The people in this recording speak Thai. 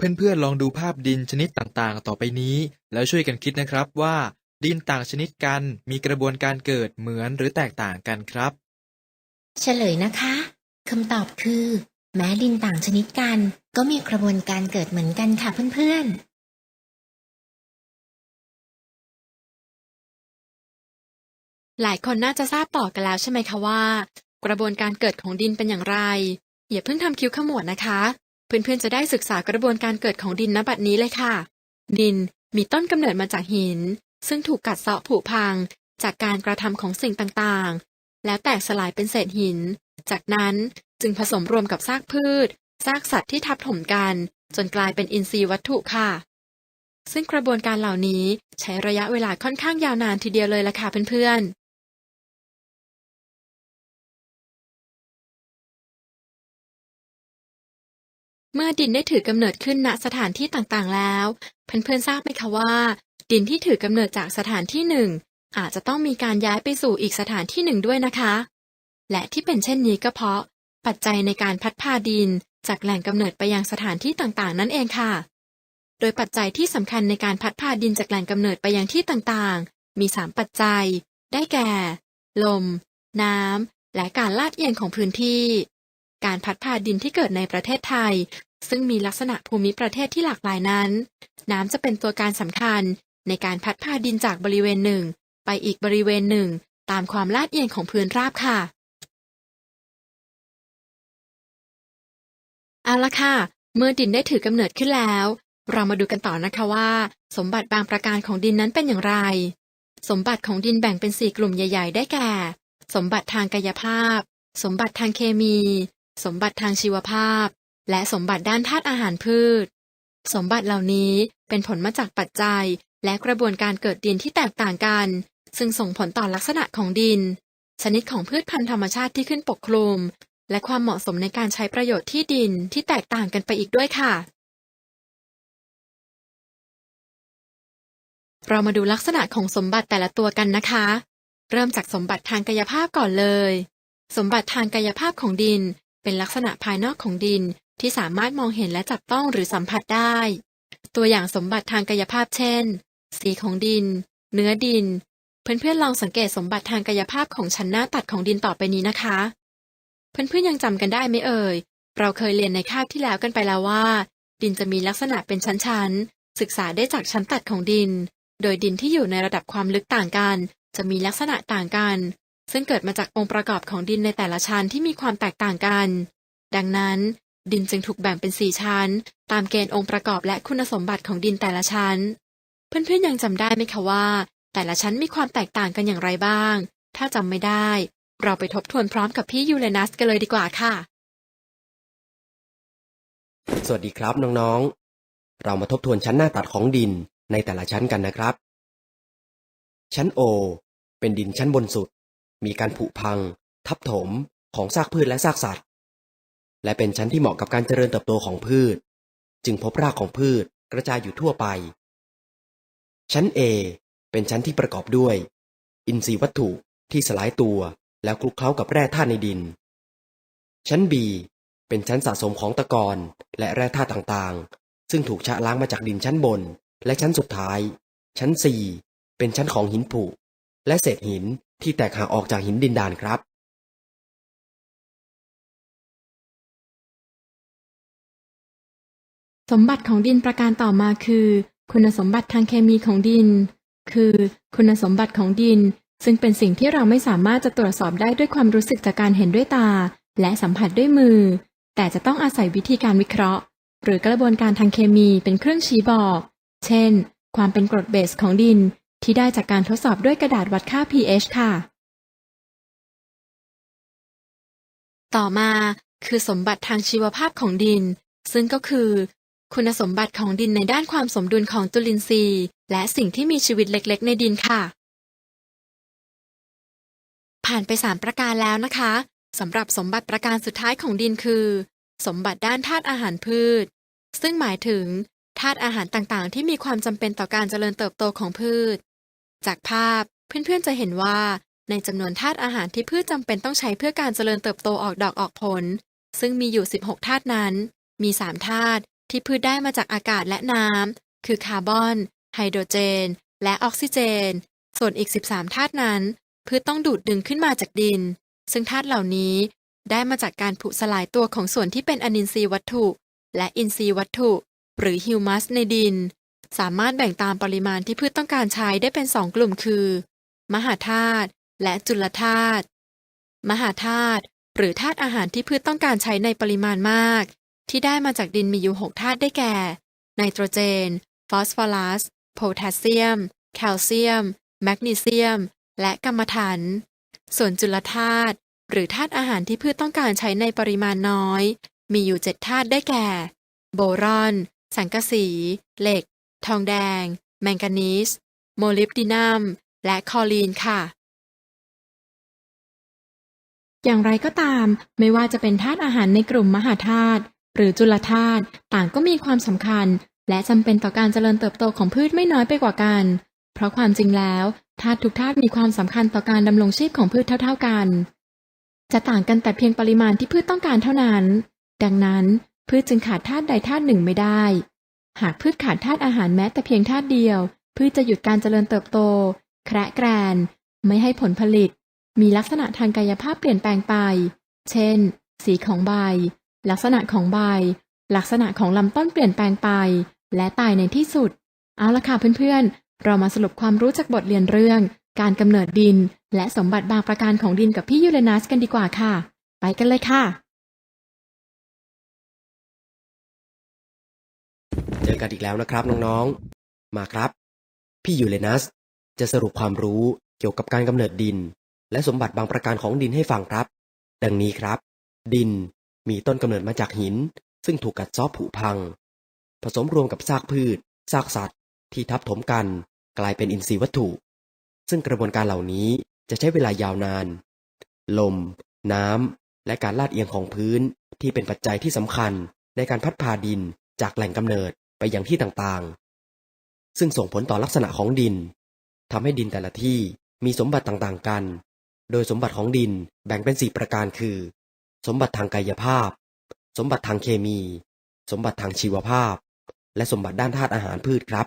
เพื่อนๆลองดูภาพดินชนิดต่างๆ ต่อไปนี้ แล้วช่วยกันคิดนะครับว่า ดินต่างชนิดกันมีกระบวนการเกิดเหมือนหรือแตกต่างกันครับ เฉลยนะคะคำตอบคือ แม้ดินต่างชนิดกัน ก็มีกระบวนการเกิดเหมือนกันค่ะเพื่อนๆหลายคนน่าจะทราบต่อกันแล้วใช่ไหมคะว่า กระบวนการเกิดของดินเป็นอย่างไร อย่าเพิ่งทำคิ้วขมวดนะคะ เพื่อนๆจะได้ศึกษากระบวนการเกิดของดินณบัดนี้เลยค่ะ ดินมีต้นกำเนิดมาจากหิน ซึ่งถูกกัดเซาะผุพัง จากการกระทำของสิ่งต่างๆ แล้วแตกสลายเป็นเศษหิน จากนั้นจึงผสมรวมกับซากพืช ซากสัตว์ที่ทับถมกัน จนกลายเป็นอินทรีย์วัตถุค่ะ ซึ่งกระบวนการเหล่านี้ใช้ระยะเวลาค่อนข้างยาวนานทีเดียวเลยล่ะค่ะเพื่อนๆ เมื่อดินได้ถือกำเนิดขึ้นณสถานที่ต่างๆแล้ว เพื่อนๆทราบไหมคะว่า ดินที่ถือกำเนิดจากสถานที่หนึ่งอาจจะต้องมีการย้ายไปสู่อีกสถานที่หนึ่งด้วยนะคะ และที่เป็นเช่นนี้ก็เพราะ ปัจจัยในการพัดพาดินจากแหล่งกำเนิดไปยังสถานที่ต่างๆ นั่นเองค่ะ โดยปัจจัยที่สำคัญในการพัดพาดินจากแหล่งกำเนิดไปยังที่ต่างๆ มีสามปัจจัย ได้แก่ ลม น้ำและการลาดเอียงของพื้นที่ การพัดพาดินที่เกิดในประเทศไทย ซึ่งมีลักษณะภูมิประเทศที่หลากหลายนั้น น้ำจะเป็นตัวการสำคัญ ในการพัดพาดินจากบริเวณหนึ่ง ไปอีกบริเวณหนึ่ง ตามความลาดเอียงของพื้นราบค่ะเอาละค่ะ เมื่อดินได้ถือกำเนิดขึ้นแล้ว เรามาดูกันต่อนะคะว่า สมบัติบางประการของดินนั้นเป็นอย่างไร สมบัติของดินแบ่งเป็นสี่กลุ่มใหญ่ ๆ ได้แก่ สมบัติทางกายภาพ สมบัติทางเคมี สมบัติทางชีวภาพ และสมบัติด้านธาตุอาหารพืช สมบัติเหล่านี้เป็นผลมาจากปัจจัย และกระบวนการเกิดดินที่แตกต่างกัน ซึ่งส่งผลต่อลักษณะของดิน ชนิดของพืชพันธุ์ธรรมชาติที่ขึ้นปกคลุม และความเหมาะสมในการใช้ประโยชน์ที่ดินที่แตกต่างกันไปอีกด้วยค่ะ เรามาดูลักษณะของสมบัติแต่ละตัวกันนะคะ เริ่มจากสมบัติทางกายภาพก่อนเลยสมบัติทางกายภาพของดิน เป็นลักษณะภายนอกของดินที่สามารถมองเห็นและจับต้องหรือสัมผัสได้ ตัวอย่างสมบัติทางกายภาพเช่น สีของดิน เนื้อดิน เพื่อนๆลองสังเกตสมบัติทางกายภาพของชั้นหน้าตัดของดินต่อไปนี้นะคะ เพื่อนๆยังจำกันได้ไหมเอ่ย เราเคยเรียนในคาบที่แล้วกันไปแล้วว่า ดินจะมีลักษณะเป็นชั้นๆ ศึกษาได้จากชั้นตัดของดิน โดยดินที่อยู่ในระดับความลึกต่างกัน จะมีลักษณะต่างกัน ซึ่งเกิดมาจากองค์ประกอบของดินในแต่ละชั้นที่มีความแตกต่างกัน ดังนั้น ดินจึงถูกแบ่งเป็นสี่ชั้น ตามเกณฑ์องค์ประกอบและคุณสมบัติของดินแต่ละชั้น เพื่อนๆยังจำได้ไหมคะว่า แต่ละชั้นมีความแตกต่างกันอย่างไรบ้าง ถ้าจำไม่ได้ เราไปทบทวนพร้อมกับพี่ยูเรนัสกันเลยดีกว่าค่ะ สวัสดีครับน้องๆ เรามาทบทวนชั้นหน้าตัดของดินในแต่ละชั้นกันนะครับ ชั้นโอเป็นดินชั้นบนสุด มีการผุพัง ทับถมของซากพืชและซากสัตว์ และเป็นชั้นที่เหมาะกับการเจริญเติบโตของพืช จึงพบรากของพืชกระจายอยู่ทั่วไป ชั้น A เป็นชั้นที่ประกอบด้วย อินทรีย์วัตถุที่สลายตัวแล้วคลุกเคล้ากับแร่ธาตุในดิน ชั้น B เป็นชั้นสะสมของตะกอนและแร่ธาตุต่างๆ ซึ่งถูกชะล้างมาจากดินชั้นบน และชั้นสุดท้าย ชั้น4เป็นชั้นของหินผุและเศษหิน ที่แตกห่างออกจากหินดินดานครับสมบัติของดินประการต่อมาคือ คุณสมบัติทางเคมีของดิน คือคุณสมบัติของดิน ซึ่งเป็นสิ่งที่เราไม่สามารถจะตรวจสอบได้ด้วยความรู้สึกจากการเห็นด้วยตา และสัมผัสด้วยมือ แต่จะต้องอาศัยวิธีการวิเคราะห์ หรือกระบวนการทางเคมีเป็นเครื่องชี้บอก เช่น ความเป็นกรดเบสของดิน ที่ได้จากการทดสอบด้วยกระดาษวัดค่า pH ค่ะ ต่อมาคือสมบัติทางชีวภาพของดิน ซึ่งก็คือ คุณสมบัติของดินในด้านความสมดุลของจุลินทรีย์ และสิ่งที่มีชีวิตเล็กๆ ในดินค่ะ ผ่านไป 3 ประการแล้วนะคะสำหรับสมบัติประการสุดท้ายของดินคือ สมบัติด้านธาตุอาหารพืช ซึ่งหมายถึงธาตุอาหารต่างๆ ที่มีความจำเป็นต่อการเจริญเติบโตของพืช จากภาพเพื่อนๆจะเห็นว่า ในจำนวนธาตุอาหารที่พืชจำเป็นต้องใช้เพื่อการเจริญเติบโตออกดอกออกผล ซึ่งมีอยู่ 16 ธาตุนั้น มี 3 ธาตุที่พืชได้มาจากอากาศและน้ำ คือคาร์บอน ไฮโดรเจน และออกซิเจน ส่วนอีก 13 ธาตุนั้น พืชต้องดูดดึงขึ้นมาจากดิน ซึ่งธาตุเหล่านี้ได้มาจากการผุสลายตัวของส่วนที่เป็นอนินทรีย์วัตถุ และอินทรีย์วัตถุ หรือฮิวมัสในดิน สามารถแบ่งตามปริมาณที่พืชต้องการใช้ได้เป็นสองกลุ่มคือ มหาธาตุและจุลธาตุ มหาธาตุหรือธาตุอาหารที่พืชต้องการใช้ในปริมาณมาก ที่ได้มาจากดินมีอยู่หกธาตุได้แก่ ไนโตรเจน ฟอสฟอรัส โพแทสเซียม แคลเซียม แมกนีเซียม และกัมมันถัน ส่วนจุลธาตุหรือธาตุอาหารที่พืชต้องการใช้ในปริมาณน้อย มีอยู่เจ็ดธาตุได้แก่ โบรอน สังกะสี เหล็ก ทองแดง แมงกานีส โมลิบดินัม และคอลีนค่ะ อย่างไรก็ตาม ไม่ว่าจะเป็นธาตุอาหารในกลุ่มมหาธาตุหรือจุลธาตุต่างก็มีความสำคัญ และจำเป็นต่อการเจริญเติบโตของพืชไม่น้อยไปกว่ากัน เพราะความจริงแล้วธาตุทุกธาตุมีความสำคัญต่อการดำรงชีพของพืชเท่า ๆกัน จะต่างกันแต่เพียงปริมาณที่พืชต้องการเท่านั้น ดังนั้นพืชจึงขาดธาตุใดธาตุหนึ่งไม่ได้ หากพืชขาดธาตุอาหารแม้แต่เพียงธาตุเดียว พืชจะหยุดการเจริญเติบโต แคระแกรน ไม่ให้ผลผลิต มีลักษณะทางกายภาพเปลี่ยนแปลงไป เช่น สีของใบ ลักษณะของใบ ลักษณะของลำต้นเปลี่ยนแปลงไป และตายในที่สุด เอาละค่ะเพื่อนๆ เรามาสรุปความรู้จากบทเรียนเรื่อง การกำเนิดดิน และสมบัติบางประการของดินกับพี่ยูเรนัสกันดีกว่าค่ะ ไปกันเลยค่ะ เจอกันอีกแล้วนะครับน้องๆ มาครับ พี่ยูเรนัส จะสรุปความรู้เกี่ยวกับการกำเนิดดิน และสมบัติบางประการของดินให้ฟังครับ ดังนี้ครับ ดินมีต้นกำเนิดมาจากหิน ซึ่งถูกกัดเซาะผุพัง ผสมรวมกับซากพืช ซากสัตว์ ที่ทับถมกัน กลายเป็นอินทรีย์วัตถุ ซึ่งกระบวนการเหล่านี้จะใช้เวลายาวนาน ลม น้ำ และการลาดเอียงของพื้นที่เป็นปัจจัยที่สำคัญในการพัดพาดินจากแหล่งกำเนิด ไปยังที่ต่างๆ ซึ่งส่งผลต่อลักษณะของดินทำให้ดินแต่ละที่มีสมบัติต่างๆกัน โดยสมบัติของดินแบ่งเป็นสี่ประการคือ สมบัติทางกายภาพ สมบัติทางเคมี สมบัติทางชีวภาพ และสมบัติด้านธาตุอาหารพืชครับ